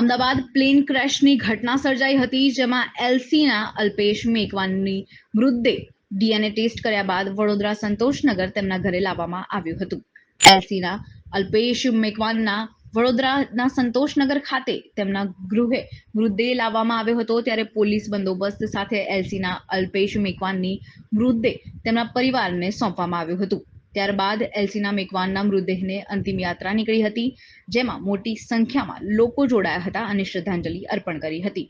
Ahmedabad plane ક્રેશની ઘટના સર્જાઈ હતી, જેમાં એલસીના અલ્પેશ મેકવાનની મૃતદેહ ડીએનએ ટેસ્ટ કર્યા બાદ વડોદરા સંતોષનગર તેમના ઘરે લાવવામાં આવ્યું હતું. એલસીના અલ્પેશ મેકવાનના વડોદરાના સંતોષનગર ખાતે તેમના ગૃહે મૃતદેહ લાવવામાં આવ્યો હતો, ત્યારે પોલીસ બંદોબસ્ત સાથે એલસીના અલ્પેશ મેકવાનની મૃતદેહ તેમના પરિવારને સોંપવામાં આવ્યું હતું. ત્યારબાદ એલસીના મેકવાનના મૃતદેહને અંતિમ યાત્રા નીકળી હતી, જેમાં મોટી સંખ્યામાં લોકો જોડાયા હતા અને શ્રદ્ધાંજલિ અર્પણ કરી હતી.